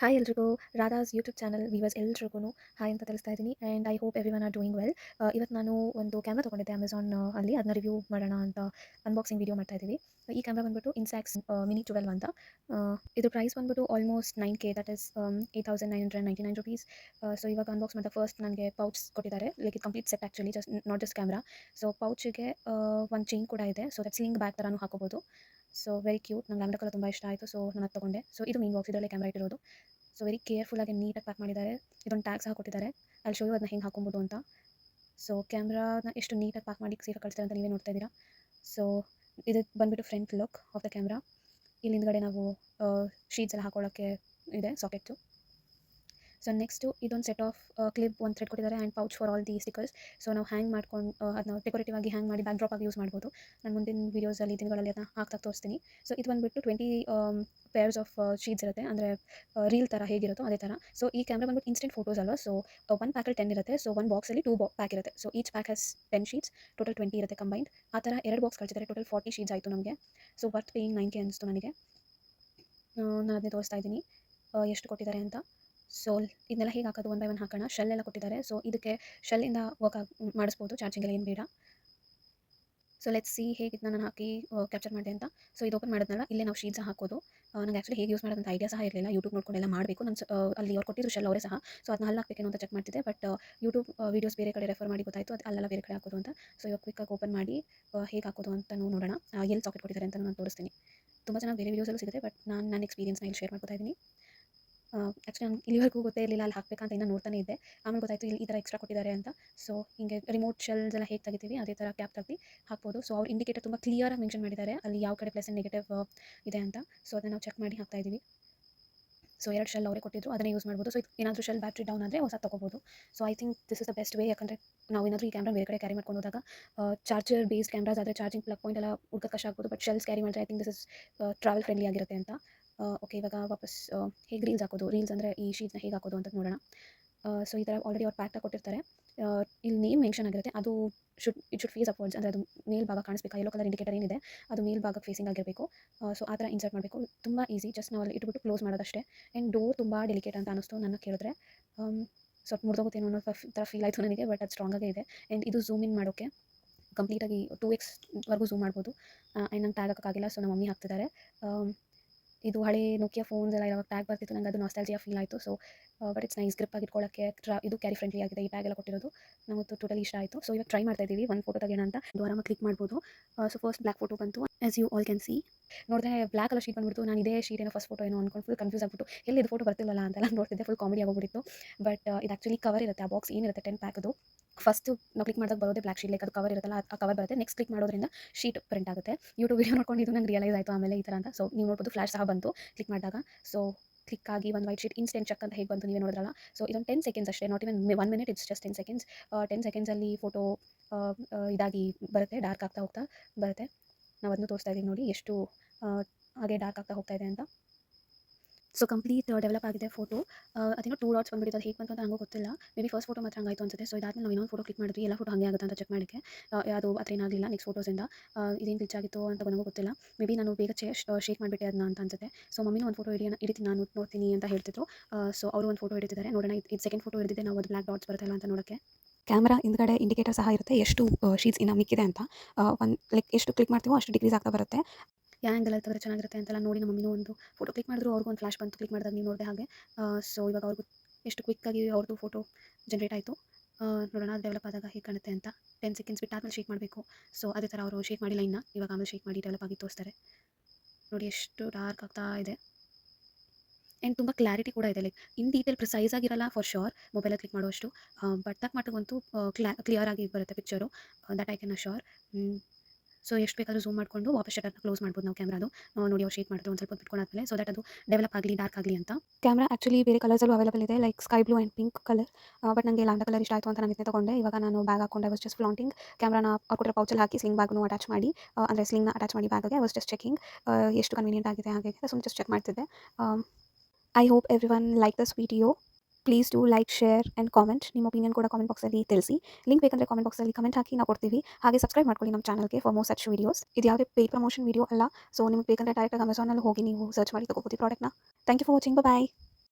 Hi ಎಲ್ರಿಗೂ, Radha's YouTube channel viewers ಎಲ್ರಿಗೂ hi ಅಂತ ತಿಳಿಸ್ತಾ ಇದ್ದೀನಿ and I hope every are doing well ಇವತ್ತು ನಾನು ಒಂದು ಕ್ಯಾಮ್ರಾ ತೊಗೊಂಡಿದ್ದೆ ಅಮೆಝಾನ್ ಅಲ್ಲಿ ಅದನ್ನ ರಿವ್ಯೂ ಮಾಡೋಣ ಅಂತ ಅನ್ಬಾಕ್ಸಿಂಗ್ ವೀಡಿಯೋ ಮಾಡ್ತಾ ಇದ್ದೀವಿ. ಈ ಕ್ಯಾಮ್ರಾ ಬಂದ್ಬಿಟ್ಟು ಇನ್ಸ್ಯಾಕ್ಸ್ ಮಿನಿ ಟ್ವೆಲ್ವ್ ಅಂತ. ಇದು ಪ್ರೈಸ್ ಬಂದ್ಬಿಟ್ಟು almost nine K that is eight thousand nine hundred ninety nine rupees so ಇವಾಗ ಅನ್ಬಾಕ್ಸ್ ಮಾಡಿದ ಫಸ್ಟ್ ನನಗೆ ಪೌಚ್ ಕೊಟ್ಟಿದ್ದಾರೆ. Like complete set actually just not just camera so ಪೌಚಿಗೆ ಒಂದು ಚೈನ್ ಕೂಡ ಇದೆ. ಸೊ ದಟ್ ಸ್ಲಿಂಗ್ ಬ್ಯಾಗ್ ಥರನೂ ಹಾಕೋಬೋದು. ಸೊ ವೆರಿ ಕ್ಯೂಟ್ ನಂಗೆ ಲ್ಯಾಂಡ ಕಲರ್ ತುಂಬ ಇಷ್ಟ ಆಯಿತು. ಸೊ ನಾನು ತೊಗೊಂಡೆ. ಸೊ ಇದು ಮೀನ್ ಬಾಕ್ಸ್ ಇದರಲ್ಲೇ ಕ್ಯಾಮ್ರಾ ಇಟ್ಟಿರೋದು. ಸೊ ವೆರಿ ಕೇರ್ಫುಲ್ಲಾಗಿ ನೀಟಾಗಿ ಪ್ಯಾಕ್ ಮಾಡಿದ್ದಾರೆ. ಇದೊಂದು ಟ್ಯಾಕ್ಸ್ ಸಹ ಕೊಟ್ಟಿದ್ದಾರೆ. ಅಲ್ಲಿ ಶೋ ಅದನ್ನ ಹೆಂಗೆ ಹಾಕೊಬೋದು ಅಂತ. ಸೊ ಕ್ಯಾಮ್ರಾನ ಎಷ್ಟು ನೀಟಾಗಿ ಪ್ಯಾಕ್ ಮಾಡಿ ಸೀರೆ ಕಳಿಸ್ತಾರೆ ಅಂತ ನೀವೇ ನೋಡ್ತಾ ಇದ್ದೀರಾ. ಸೊ ಇದು ಬಂದುಬಿಟ್ಟು front look of the camera ಇಲ್ಲಿ ಹಿಂದ್ಗಡೆ ನಾವು ಶೀಟ್ಸ್ ಎಲ್ಲ ಹಾಕೊಳ್ಳೋಕ್ಕೆ ಇದೆ ಸಾಕೆಟ್ಟು ಸೊ ನೆಕ್ಸ್ಟು ಇದೊಂದು ಸೆಟ್ ಆಫ್ ಕ್ಲಿಪ್ ಒಂದು ಥ್ರೆಡ್ ಕೊಟ್ಟಿದ್ದಾರೆ and pouch for all the stickers so ನಾವು ಹ್ಯಾಂಗ್ ಮಾಡ್ಕೊಂಡು ಅದನ್ನ ಡೆಕೋರೇಟಿವ್ ಆಗಿ ಹ್ಯಾಂಗ್ ಮಾಡಿ ಬ್ಯಾಕ್ ಡ್ರಾಪ್ ಆಗಿ ಯೂಸ್ ಮಾಡ್ಬೋದು. ನಾನು ಮುಂದಿನ ವೀಡಿಯೋಸಲ್ಲಿ ದಿನಗಳಲ್ಲಿ ಅದನ್ನ ಹಾಕ್ತಾ ತೋರಿಸ್ತೀನಿ. ಸೊ ಇದು ಬಂದುಬಿಟ್ಟು ಟ್ವೆಂಟಿ ಪೇರ್ಸ್ ಆಫ್ ಶೀಟ್ಸ್ ಇರುತ್ತೆ. ಅಂದರೆ ರೀಲ್ ಥರ ಹೇಗಿರುತ್ತೋ ಅದೇ ಥರ ಸೊ ಈ ಕ್ಯಾಮ್ರಾ ಬಂದ್ಬಿಟ್ಟು ಇನ್ಸ್ಟೆಂಟ್ ಫೋಟೋಸ್ ಅಲ್ವಾ? ಸೊ ಒನ್ ಪ್ಯಾಕಲ್ಲಿ ಟೆನ್ ಇರುತ್ತೆ. ಸೊ ಒನ್ ಬಾಕ್ಸಲ್ಲಿ ಟೂ ಬಾ ಪ್ಯಾಕ್ ಇರುತ್ತೆ. So each pack has ten sheets total twenty ಇರುತ್ತೆ ಕಂಬೈಂಡ್ ಆ ಥರ ಎರಡು ಬಾಕ್ಸ್ ಕಳಿಸಿದ್ದಾರೆ. ಟೋಟಲ್ ಫಾರ್ಟಿ ಶೀಟ್ಸ್ ಆಯಿತು ನಮಗೆ. So worth paying nine K ಅನಿಸ್ತು ನನಗೆ. ನಾನು ಅದನ್ನೇ ತೋರಿಸ್ತಾ ಇದ್ದೀನಿ. ಎಷ್ಟು ಕೊಟ್ಟಿದ್ದಾರೆ ಅಂತ. ಸೊ ಇದನ್ನೆಲ್ಲ ಹೇಗೆ ಹಾಕೋದು? ಒನ್ ಬೈ ಒನ್ ಹಾಕೋಣ. ಶೆಲ್ ಎಲ್ಲ ಕೊಟ್ಟಿದ್ದಾರೆ. ಸೊ ಇದಕ್ಕೆ ಶೆಲ್ಲಿಂದ ವರ್ಕ್ ಮಾಡಿಸ್ಬೋದು. ಚಾರ್ಜಿಂಗ್ ಎಲ್ಲ ಏನು ಬೇಡ. ಸೊ ಲೆಟ್ ಸಿ ಹೇಗೆ ಇದನ್ನ ನಾನು ಹಾಕಿ ಕ್ಯಾಪ್ಚರ್ ಮಾಡಿದೆ ಅಂತ. ಸೊ ಇದು ಓಪನ್ ಮಾಡಿದ್ನಲ್ಲ, ಇಲ್ಲೇ ನಾವು ಶೀಟ್ಸ್ ಹಾಕೋದು. ನನಗೆ ನಂಗೆ ಆ್ಯಕ್ಚುಲಿ ಹೇಗೆ ಯೂಸ್ ಮಾಡೋದಂತ ಐಡಿಯಾ ಸಹ ಇರಲಿಲ್ಲ. ಯೂಟ್ಯೂಬ್ ನೋಡ್ಕೊಂಡೆಲ್ಲ ಮಾಡಬೇಕು. ನಾನು ಅಲ್ಲಿ ಅವ್ರು ಕೊಟ್ಟಿದ್ರು ಶೆಲ್ ಅವರೇ ಸಹ. ಸೊ ಅದನ್ನ ಅಲ್ಲಿ ಹಾಕಬೇಕೇನೋ ಅಂತ ಚೆಕ್ ಮಾಡ್ತಿದ್ದೆ. ಬಟ್ ಯೂಟ್ಯೂಬ್ ವೀಡಿಯೋಸ್ ಬೇರೆ ಕಡೆ ರೆಫರ್ ಮಾಡಿ ಗೊತ್ತಾಯಿತು. ಅದು ಅಲ್ಲೆಲ್ಲ ಬೇರೆ ಕಡೆ ಹಾಕೋದು ಅಂತ. ಸೊ ಇವಾಗ ಕ್ವಿಕ್ಕಾಗಿ ಓಪನ್ ಮಾಡಿ ಹೇಗೆ ಹಾಕೋದು ಅಂತ ನೋಡೋಣ. ಎಲ್ಲಿ ಸಾಕೆಟ್ ಕೊಟ್ಟಿದ್ದಾರೆ ಅಂತ ನಾನು ತೋರಿಸ್ತೀನಿ. ತುಂಬ ಚೆನ್ನಾಗಿ ಬೇರೆ ವೀಡಿಯೋಸಲ್ಲೂ ಸಿಗುತ್ತೆ. ಬಟ್ ನಾನು, ನನ್ನ ಎಕ್ಸ್ಪೀರಿಯನ್ಸ್ನ ಇಲ್ಲಿ ಶೇರ್ ಮಾಡ್ಕೊತಾ ಇದ್ದೀನಿ. ಆ್ಯಕ್ಚುಲಿ ನಾನು ಇಲ್ಲಿವರೆಗೂ ಗೊತ್ತೇ ಇರಲಿಲ್ಲ, ಅಲ್ಲಿ ಹಾಕಬೇಕಂತ ಇನ್ನೂ ನೋಡ್ತಾನೆ ಇದ್ದೆ. ಆಮೇಲೆ ಗೊತ್ತಾಯಿತು ಇಲ್ಲಿ ಈ ಥರ ಎಕ್ಸ್ಟ್ರಾ ಕೊಟ್ಟಿದ್ದಾರೆ ಅಂತ. ಸೊ ಹಿಂಗೆ ರಿಮೋಟ್ ಶೆಲ್ಸ್ ಎಲ್ಲ ಹೇಗೆ ತೆಗಿತೀವಿ, ಅದೇ ಥರ ಕ್ಯಾಪ್ ತೆಗ್ದು ಹಾಕ್ಬೋದು. ಸೊ ಅವ್ರು ಇಂಡಿಕೇಟರ್ ತುಂಬ ಕ್ಲಿಯರಾಗಿ ಮೆನ್ಷನ್ ಮಾಡಿದ್ದಾರೆ, ಅಲ್ಲಿ ಯಾವ ಕಡೆ ಪ್ಲಸ್ ನೆಗೆಟಿವ್ ಇದೆ ಅಂತ. ಸೊ ಅದನ್ನು ನಾವು ಚೆಕ್ ಮಾಡಿ ಹಾಕ್ತಾ ಇದ್ದೀವಿ ಸೊ ಎರಡು ಶೆಲ್ ಅವರೇ ಕೊಟ್ಟಿದ್ರು, ಅದನ್ನೇ ಯೂಸ್ ಮಾಡ್ಬೋದು. ಸೊ ಏನಾದರೂ ಶೆಲ್ ಬ್ಯಾಟ್ರಿ ಡೌನ್ ಆದರೆ ಹೊಸ ತೊಗೋಬೋದು. So I think this is the best way ಯಾಕಂದರೆ ನಾವು ಏನಾದರೂ ಈ ಕ್ಯಾಮ್ರಾ ಬೇರೆ ಕಡೆ ಕ್ಯಾರಿ ಮಾಡ್ಕೊಂಡು ಹೋದಾಗ ಚಾರ್ಜರ್ ಬೇಸ್ ಕ್ಯಾಮ್ರಾಸ್ ಆದರೆ ಚಾರ್ಜಿಂಗ್ ಪ್ಲಗ್ ಪಾಯಿಂಟ್ ಎಲ್ಲ ಹುಡ್ಕಕ್ಕೆ ಕಷ್ಟ ಆಗ್ಬೋದು ಬಟ್ ಶೆಲ್ಸ್ ಕ್ಯಾರಿ ಮಾಡಿದ್ರೆ I think this is travel friendly ಆಗಿರುತ್ತೆ ಅಂತ. ಓಕೆ ಇವಾಗ ವಾಪಸ್ ಹೇಗೆ ರೀಲ್ಸ್ ಹಾಕೋದು? ರೀಲ್ಸ್ ಅಂದರೆ ಈ ಶೀಟ್ನ ಹೇಗೆ ಹಾಕೋದು ಅಂತ ನೋಡೋಣ. ಸೊ ಈ ಥರ ಆಲ್ರೆಡಿ ಅವ್ರು ಪ್ಯಾಕ್ಟಾಗಿ ಕೊಟ್ಟಿರ್ತಾರೆ. ಇಲ್ಲಿ ನೇಮ್ ಮೆನ್ಷನ್ ಆಗಿರುತ್ತೆ. ಅದು should it should face upwards ಅಂದರೆ ಅದು ಮೇಲ್ ಭಾಗ ಕಾಣಿಸ್ಬೇಕು? ಯೆಲ್ಲೋ ಕಲರ್ ಇಂಡಿಕೇಟರ್ ಏನಿದೆ, ಅದು ಮೇಲ್ ಭಾಗಕ್ಕೆ ಫೇಸಿಂಗ್ ಆಗಿರಬೇಕು. ಸೊ ಆ ಥರ ಇನ್ಸರ್ಟ್ ಮಾಡಬೇಕು. ತುಂಬ ಈಸಿ ಜಸ್ಟ್ ನಾವು ಅಲ್ಲಿ ಇಟ್ಬಿಟ್ಟು ಕ್ಲೋಸ್ ಮಾಡೋದಷ್ಟೇ. ಆ್ಯಂಡ್ ಡೋರ್ ತುಂಬ ಡೆಲಿಕೇಟ್ ಅಂತ ಅನ್ನಿಸ್ತು ನನ್ನ ಕೇಳಿದ್ರೆ. ಸ್ವಲ್ಪ ಮುರಿದೋಗುತ್ತೇನೋ ಅನ್ನೋ ಥರ ಫೀಲ್ ಆಯಿತು ನನಗೆ ಬಟ್ ಅದು ಸ್ಟ್ರಾಂಗಾಗೇ ಇದೆ. ಆ್ಯಂಡ್ ಇದು ಝೂಮ್ ಇನ್ ಮಾಡೋಕ್ಕೆ ಕಂಪ್ಲೀಟಾಗಿ ಟೂ ಎಕ್ಸ್ವರೆಗೂ ಝೂಮ್ ಮಾಡ್ಬೋದು. ಆ್ಯಂಡ್ ನಂಗೆ ಟ್ಯಾಗ್ ಹಾಕೋಕ್ಕಾಗಿಲ್ಲ ಸೊ ನಮ್ಮ ಮಮ್ಮಿ ಹಾಕ್ತಿದ್ದಾರೆ. ಇದು ಹಳೆ ನೋಕಿಯಾ ಫೋನ್ಸ್ ಎಲ್ಲ ಇವಾಗ ಟ್ಯಾಗ್ ಬರ್ತಿತ್ತು ನಂಗೆ ಅದು ನಾಸ್ಟಾಲ್ಜಿಯಾ ಫೀಲ್ ಆಯಿತು. So but it's nice grip ಆಗಿ ಇಟ್ಕೊಳ್ಳೋಕ್ಕೆ ಟ್ರಾ ಇದು ಕ್ಯಾರಿ ಫ್ರೆಂಡ್ಲಿ ಆಗಿದೆ, ಈ ಬ್ಯಾಗ್ ಎಲ್ಲ ಕೊಟ್ಟಿರೋದು. ನಾವು ಟೋಟಲಿ ಇಷ್ಟ ಆಯಿತು. ಸೊ ಇವಾಗ ಟ್ರೈ ಮಾಡ್ತಾ ಇದ್ದೀವಿ. ಒಂದು ಫೋಟೋ ತೆಗೆಯೋಣ ಅಂತ. ಆರಾಮಾಗಿ ಕ್ಲಿಕ್ ಮಾಡ್ಬೋದು. ಸೊ ಫಸ್ಟ್ ಬ್ಲ್ಯಾಕ್ ಫೋಟೋ ಬಂತು. As you all can see ನೋಡಿದ್ರೆ ಬ್ಲ್ಯಾಕ್ ಕಲರ್ ಶೀಟ್ ಬಂದ್ಬಿಟ್ಟು ನಾನು ಇದೇ ಶೀಟ್ ಏನೋ ಫಸ್ಟ್ ಫೋಟೋ ಏನೋ ಅನ್ಕೊಂಡು ಫುಲ್ ಕನ್ಫ್ಯೂಸ್ ಆಗ್ಬಿಟ್ಟು, ಎಲ್ಲಿ ಇದು ಫೋಟೋ ಬರ್ತಿಲ್ಲಲ್ಲ ಅಂತೆಲ್ಲ ನೋಡ್ತಿದ್ದೆ. ಫುಲ್ ಕಾಮಿಡಿ ಆಗೋಗ್ಬಿಟ್ಟಿತ್ತು. ಬಟ್ ಇದು ಆ್ಯಕ್ಚುಲಿ ಕವರ್ ಇರುತ್ತೆ. ಆ ಬಾಕ್ಸ್ ಏನಿರುತ್ತೆ? ಟೆನ್ ಪ್ಯಾಕದು ಫಸ್ಟ್ ನಾವು ಕ್ಲಿಕ್ ಮಾಡಿದಾಗ ಬರೋದೇ ಬ್ಲಾಕ್ ಶೀಟ್ ಲೈಕ್ ಅದು ಕವರ್ ಇರುತ್ತಲ್ಲ, ಆ ಕವರ್ ಬರುತ್ತೆ. ನೆಕ್ಸ್ಟ್ ಕ್ಲಿಕ್ ಮಾಡೋದ್ರಿಂದ ಶೀಟ್ ಪ್ರಿಂಟ್ ಆಗುತ್ತೆ. ಯೂಟ್ಯೂಬ್ ವೀಡಿಯೋ ನೋಡ್ಕೊಂಡು ಇದು ನಂಗೆ ರಿಯಲೈಸ್ ಆಯಿತು. ಆಮೇಲೆ ಈ ಥರ ಅಂತ. ಸೊ ನೀವು ನೋಡ್ಬೋದು ಫ್ಲಾಶ್ ಸಹ ಬಂತು. ಕ್ಲಿಕ್ ಮಾಡಿದಾಗ. ಸೊ ಕ್ಲಿಕ್ ಆಗಿ ಒಂದು ವೈಟ್ ಶೀಟ್ ಇನ್ಸ್ಟೆಂಟ್ ಚೆಕ್ ಅಂತ ಹೇಗೆ ಬಂತು ನೀವೇ ನೋಡಿದ್ರಲ್ಲ? ಸೊ ಇದೊಂದು ಟೆನ್ ಸೆಕೆಂಡ್ಸ್ ಅಷ್ಟೇ not even one minute it's just ten seconds ten ಸೆಕೆಂಡ್ಸಲ್ಲಿ photo ಇದಾಗಿ ಬರುತ್ತೆ ಡಾರ್ಕ್ ಆಗ್ತಾ ಹೋಗ್ತಾ ಬರುತ್ತೆ. ನಾವು ಅದನ್ನು ತೋರಿಸ್ತಾ ಇದ್ದೀವಿ ನೋಡಿ, ಎಷ್ಟು ಹಾಗೆ ಡಾರ್ಕ್ ಆಗ್ತಾ ಹೋಗ್ತಾ ಇದೆ ಅಂತ. ಸೊ ಕಂಪ್ಲೀಟ್ ಡೆವಲಪ್ ಆಗಿದೆ ಫೋಟೋ ಅದೇನೋ ಟೂ ಡಾಟ್ಸ್ ಬಂದ್ಬಿಟ್ಟಿದೆ. ಅದು ಹೇಗೆ ಬಂತು ಅಂತ ನನಗೂ ಗೊತ್ತಿಲ್ಲ. ಮೇ ಬಿ ಫಸ್ಟ್ ಫೋಟೋ ಮಾತ್ರ ಹಂಗಾಯ್ತು ಅನ್ಸುತ್ತೆ. ಸೊ ಇದಾದ್ಮೇಲೆ ನಾವು ಇನ್ನೊಂದು ಫೋಟೋ ಕ್ಲಿಕ್ ಮಾಡಿದ್ವಿ. ಎಲ್ಲ ಫೋಟೋ ಹಾಗೆ ಆಗುತ್ತೆ ಅಂತ ಚೆಕ್ ಮಾಡೋಕ್ಕೆ ಅದು ಅದ್ರ ಥರ ಏನಾಗಲಿಲ್ಲ ನೆಕ್ಸ್ಟ್ ಫೋಟೋಸಿಂದ ಇದೇನು ರಿಚ್ ಆಗಿತ್ತು ಅಂತ ನನಗೂ ಗೊತ್ತಿಲ್ಲ. ಮೇ ಬಿ ನಾನು ಬೇಗ ಚೇ ಶೇಕ್ ಮಾಡಿಬಿಟ್ಟೆ ಅದನ್ನ ಅಂತ ಅನ್ಸುತ್ತೆ. ಸೊ ಮಮ್ಮಿನ ಒಂದು ಫೋಟೋ ಹಿಡಿಯೋಣ ಹಿಡಿತೀನಿ. ನಾನು ನೋಡ್ತೀನಿ ಅಂತ ಹೇಳ್ತಿದ್ರು. ಸೊ ಅವರು ಒಂದು ಫೋಟೋ ಹಿಡಿತಿದ್ದಾರೆ ನೋಡೋಣ. ಇದು ಸೆಕೆಂಡ್ ಫೋಟೋ ಹಿಡಿದಿದೆ ನಾವು ಅದು ಬ್ಲಾಕ್ ಡಾಟ್ಸ್ ಬರುತ್ತಲ್ಲ ಅಂತ ನೋಡೋಕ್ಕೆ ಕ್ಯಾಮ್ರಾ ಹಿಂದ್ಗಡೆ ಇಂಡಿಕೇಟರ್ ಸಹ ಇರುತ್ತೆ. ಎಷ್ಟು ಶೀಟ್ಸ್ ಇನ್ನು ಮಿಕ್ಕಿದೆ ಅಂತ. ಒಂದು ಲೈಕ್ ಎಷ್ಟು ಕ್ಲಿಕ್ ಮಾಡ್ತೀವೋ ಅಷ್ಟು ಡಿಗ್ರೀಸ್ ಆಗ್ತಾ ಬರುತ್ತೆ. ಯಾವ ಆ್ಯಂಗಲಲ್ಲಿ ತೆಗೆದ್ರೆ ಚೆನ್ನಾಗಿರುತ್ತೆ ಅಂತೆಲ್ಲ ನೋಡಿ ನಮ್ಮ ಮಮ್ಮಿನೂ ಒಂದು ಫೋಟೋ ಕ್ಲಿಕ್ ಮಾಡಿದ್ರು, ಅವ್ರಿಗೂ ಒಂದು ಫ್ಲಾಶ್ ಬಂತು ಕ್ಲಿಕ್ ಮಾಡಿದಾಗ ನೀವು ನೋಡಿದೆ ಹಾಗೆ. ಸೊ ಇವಾಗ ಅವ್ರಿಗೂ ಎಷ್ಟು ಕ್ವಿಕ್ಕಾಗಿ ಅವ್ರದ್ದು ಫೋಟೋ ಜನ್ರೇಟ್ ಆಯಿತು. ನೋಡೋಣ ಡೆವಲಪ್ ಆದಾಗ ಹೇಗೆ ಕಾಣುತ್ತೆ ಅಂತ. ಟೆನ್ ಸೆಕೆಂಡ್ಸ್ ಬಿಟ್ಟು ಆದ್ಮೇಲೆ ಶೇಕ್ ಮಾಡಬೇಕು. ಸೊ ಅದೇ ಥರ ಅವರು ಶೇಕ್ ಮಾಡಿಲ್ಲ ಇನ್ನು. ಇವಾಗ ಆಮೇಲೆ ಶೇಕ್ ಮಾಡಿ ಡೆವಲಪ್ ಆಗಿ ತೋರಿಸ್ತಾರೆ. ನೋಡಿ ಎಷ್ಟು ಡಾರ್ಕ್ ಆಗ್ತಾ ಇದೆ. ಆ್ಯಂಡ್ ತುಂಬ ಕ್ಲಾರಿಟಿ ಕೂಡ ಇದೆ ಲೈಕ್ ಇನ್ ಡೀಟೇಲ್ ಪ್ರಿಸೈಸ್ ಆಗಿರಲ್ಲ ಫಾರ್ ಶೋರ್ ಮೊಬೈಲ್ ಕ್ಲಿಕ್ ಮಾಡುವಷ್ಟು. ಬಟ್ ತಕ್ಕ ಕ್ಲಾ ಕ್ಲಿಯರ್ ಆಗಿ ಬರುತ್ತೆ picture that I can sure so ಎಷ್ಟು ಬೇಕಾದರೂ ಝೂಮ್ ಮಾಡಿಕೊಂಡು ವಾಪಸ್ ಶಟರ್ನ ಕ್ಲೋಸ್ ಮಾಡ್ಬೋದು ನಾವು ಕ್ಯಾಮ್ರಾದು ನೋಡಿ ಅವ್ರು ಶೇಟ್ ಮಾಡಿದ್ರು ಒಂದು ಸ್ವಲ್ಪ ಬಿಟ್ಕೊಂಡಾದ್ಮೇಲೆ ಸೊ ದಟ್ ಅದು ಡೆವಲಪ್ ಆಗಲಿ ಡಾರ್ಕ್ ಆಗಲಿ ಅಂತ. ಕ್ಯಾಮ್ರಾ ಆ್ಯಕ್ಚುಲಿ ಬೇರೆ ಕಲರ್ಸಲ್ಲೂ ಅವೈಲೇಬಲ್ ಇದೆ like sky blue and pink colour but ನನಗೆ ಲಾಂಡ ಕಲರ್ ಇಷ್ಟ ಆಯಿತು ಅಂತ ನಾನು ಇದನ್ನೇ ತೊಗೊಂಡೆ. ಇವಾಗ ನಾನು ಬ್ಯಾಗ್ ಹಾಕೊಂಡೆ ವಾಸ್ ಜಸ್ಟ್ ಫ್ಲಾಂಟಿಂಗ್ ಕ್ಯಾಮ್ರಾನ ಕೊಟ್ಟರೆ ಪೌಚಲ್ಲಿ ಹಾಕಿ ಸ್ಲಿಂಗ್ ಬ್ಯಾಗ್ನು ಅಟ್ಯಾಚ್ ಮಾಡಿ ಅಂದರೆ ಸ್ಲಿಂಗ್ನ ಅಟ್ಯಾಚ್ ಮಾಡಿ ಬ್ಯಾಗ್ಗೆ ವಾಸ್ ಜಸ್ಟ್ ಚೆಕಿಂಗ್ ಎಷ್ಟು ಕನ್ವೀನಿಯಂಟ್ ಆಗಿದೆ ಹಾಗೆ ಸುಮ್ಮನೆ ಜಸ್ಟ್ ಚೆಕ್ ಮಾಡ್ತಿದ್ದೆ. I hope every one like this video please do like share and comment ನಿಮ್ಮ ಒಪಿನಿಯನ್ ಕೂಡ ಕಾಮೆಂಟ್ ಬಾಕ್ಸಲ್ಲಿ ತಿಳಿಸಿ. ಲಿಂಕ್ ಬೇಕಂದರೆ ಕಾಮೆಂಟ್ ಬಾಕ್ಸಲ್ಲಿ ಕಮೆಂಟ್ ಹಾಕಿ ನಾವು ಕೊಡ್ತೀವಿ. ಹಾಗೆ ಸಬ್ಸ್ಕ್ರೈಬ್ ಮಾಡ್ಕೊಳ್ಳಿ ನಮ್ಮ ಚಾನಲ್ಗೆ ಫಾರ್ ಮೋರ್ ಸಚ್ ವೀಡಿಯೋಸ್ ಇದು ಯಾವುದೇ ಪೇ ಪ್ರಮೋಷನ್ ವೀಡಿಯೋ ಅಲ್ಲ ಸೊ ನಿಮಗೆ ಬೇಕಂದರೆ ಡೈರೆಕ್ಟಾಗಿ ಅಮೆಝಾನಲ್ಲಿ ಹೋಗಿ ನೀವು ಸರ್ಚ್ ಮಾಡಿ ತಗೋಬೋದು ಪ್ರಾಡಕ್ಟ್ನ thank you for watching bye